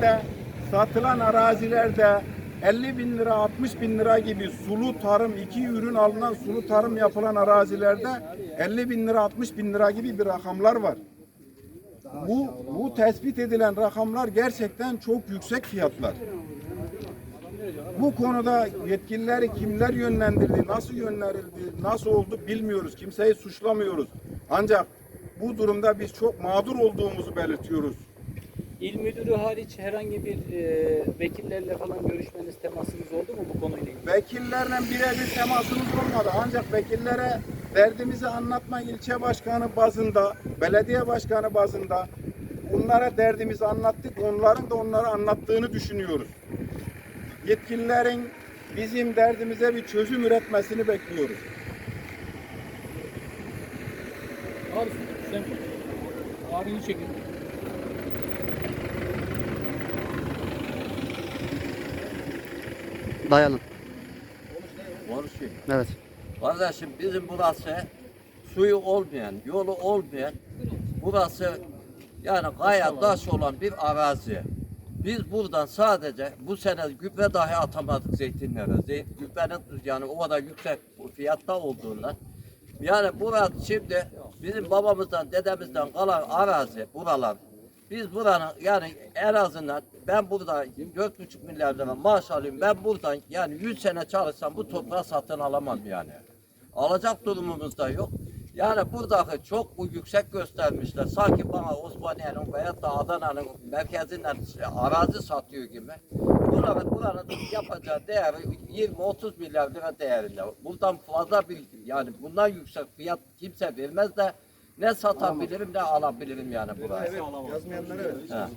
de satılan arazilerde 50 bin lira 60 bin lira gibi sulu tarım iki ürün alınan sulu tarım yapılan arazilerde 50 bin lira 60 bin lira gibi bir rakamlar var. Bu, bu tespit edilen rakamlar gerçekten çok yüksek fiyatlar. Bu konuda yetkilileri kimler yönlendirdi, nasıl yönlendirildi, nasıl oldu bilmiyoruz. Kimseyi suçlamıyoruz. Ancak bu durumda biz çok mağdur olduğumuzu belirtiyoruz. İl müdürü hariç herhangi bir e, vekillerle falan görüşmeniz, temasınız oldu mu bu konuyla ilgili? Vekillerle birebir temasımız olmadı. Ancak vekillere derdimizi anlatma ilçe başkanı bazında, belediye başkanı bazında onlara derdimizi anlattık. Onların da onlara anlattığını düşünüyoruz. Yetkililerin bizim derdimize bir çözüm üretmesini bekliyoruz. Abi sen abini çekin. Dayanın. Konuşayım. Evet. Kardeşim bizim burası suyu olmayan, yolu olmayan, burası yani kaya taş olan bir arazi. Biz buradan sadece bu sene gübre dahi atamadık zeytinlere. Zeyt, gübrenin yani o kadar yüksek fiyatta olduğundan. Yani burası şimdi bizim babamızdan, dedemizden kalan arazi buralar. Biz buranın yani en azından ben burada 4,5 milyar lira maaş alıyorum. Ben buradan yani 100 sene çalışsam bu toprağı satın alamam yani. Alacak durumumuz da yok. Yani buradaki çok bu yüksek göstermişler. Sanki bana Osmaniye'nin veya da Adana'nın merkezinden şey, arazi satıyor gibi. Buranın, buranın yapacağı değeri 20-30 milyar lira değerinde. Buradan fazla bir yani bundan yüksek fiyat kimse vermez de ne satabilirim ne alabilirim yani burayı. Yazmayanlara He.